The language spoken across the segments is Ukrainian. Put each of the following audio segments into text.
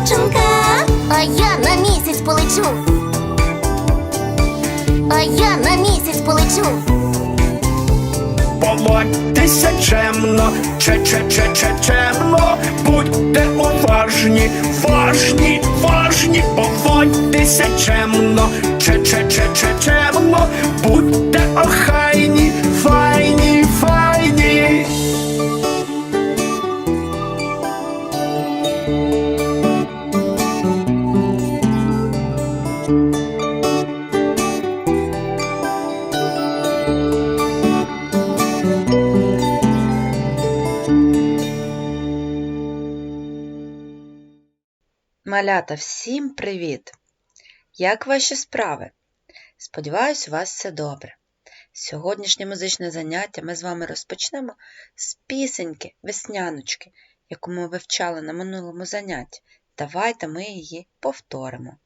дівчинка. А я на місяць полечу. А я на місяць полечу. Поводьтеся чемно, че че че че чемно, будьте уважні, важні, важні, поводьтеся чемно, че че че че чемно, будьте охайні, Малята, всім привіт! Як ваші справи? Сподіваюсь, у вас все добре. Сьогоднішнє музичне заняття ми з вами розпочнемо з пісеньки Весняночки, яку ми вивчали на минулому занятті. Давайте ми її повторимо.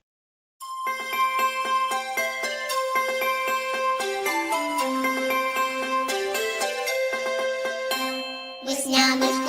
Весняночку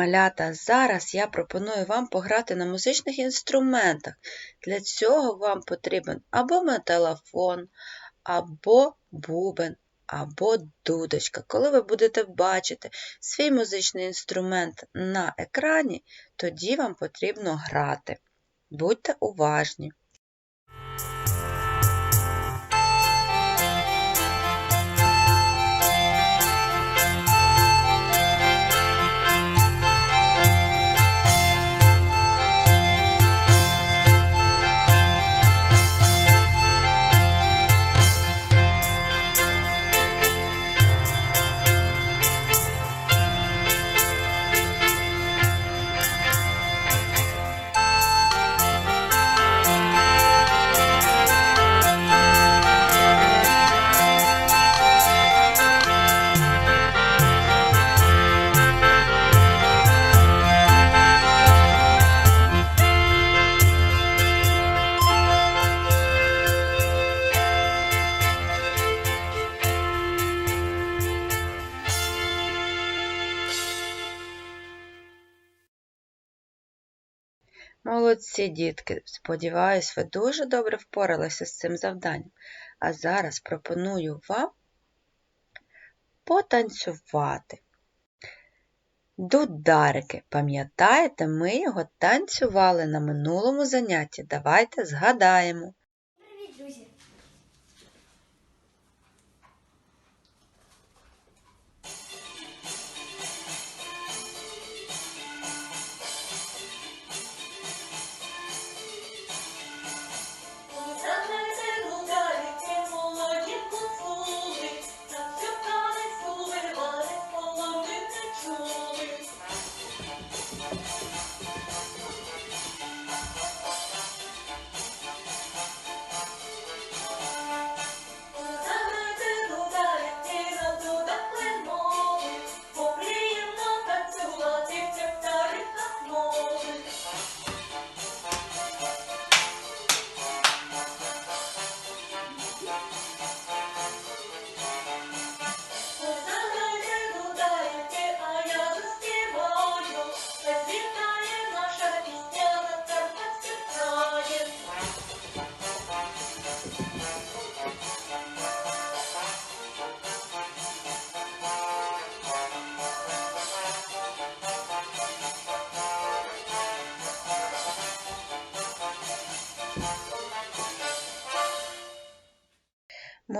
Малята, зараз я пропоную вам пограти на музичних інструментах. Для цього вам потрібен або металофон, або бубен, або дудочка. Коли ви будете бачити свій музичний інструмент на екрані, тоді вам потрібно грати. Будьте уважні. Молодці, дітки! Сподіваюсь, ви дуже добре впоралися з цим завданням. А зараз пропоную вам потанцювати. Дударики, пам'ятаєте, ми його танцювали на минулому занятті. Давайте згадаємо.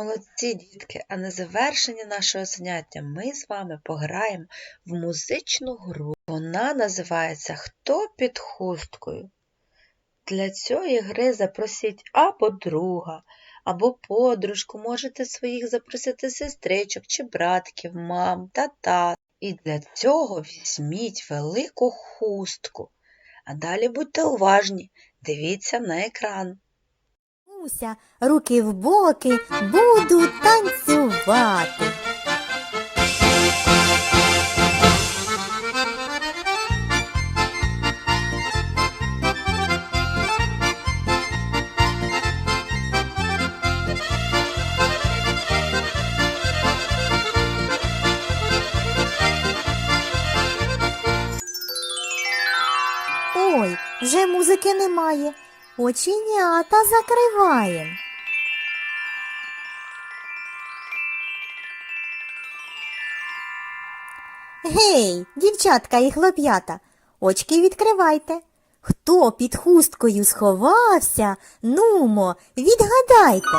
Молодці, дітки! А на завершення нашого заняття ми з вами пограємо в музичну гру. Вона називається Хто під хусткою. Для цієї гри запросіть або друга, або подружку, можете своїх запросити сестричок чи братків, мам та тат. І для цього візьміть велику хустку. А далі будьте уважні, дивіться на екран. Муся, руки в боки, буду танцювати. Ой, вже музики немає. Оченята закриваєм. Гей, дівчатка і хлоп'ята, очки відкривайте. Хто під хусткою сховався? Нумо, відгадайте.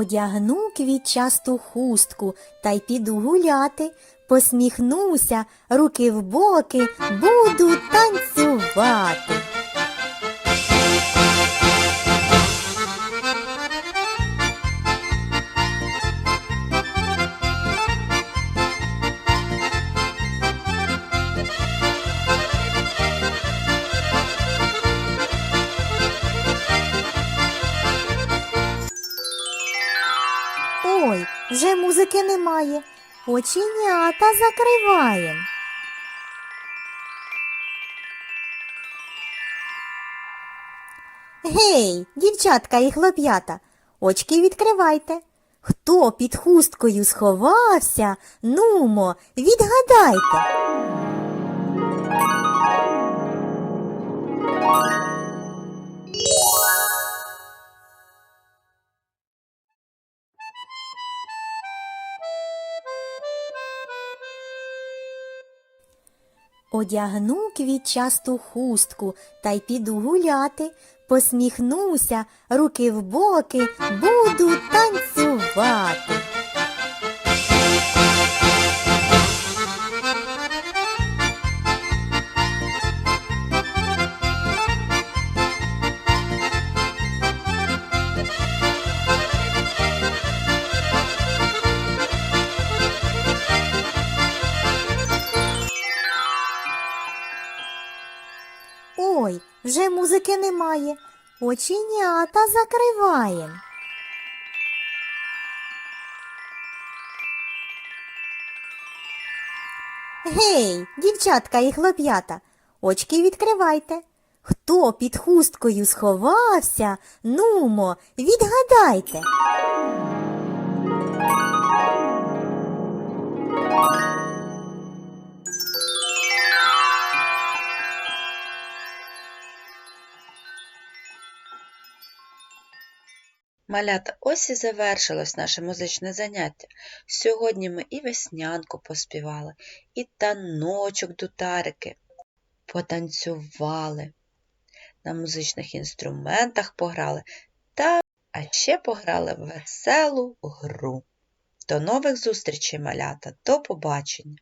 Одягну квітчасту хустку та й піду гуляти, посміхнуся, руки в боки, буду танцювати. Вже музики немає. Оченята закриваєм. Гей, дівчатка і хлоп'ята, очки відкривайте. Хто під хусткою сховався? Нумо, відгадайте. Одягну квітчасту хустку та й піду гуляти, посміхнуся, руки в боки, буду танцювати. Вже музики немає. Оченята закриваєм. Гей, дівчатка і хлоп'ята, очки відкривайте. Хто під хусткою сховався? Нумо, відгадайте. Малята, ось і завершилось наше музичне заняття. Сьогодні ми і веснянку поспівали, і таночок дутарики потанцювали, на музичних інструментах пограли та а ще пограли веселу гру. До нових зустрічей, малята, до побачення!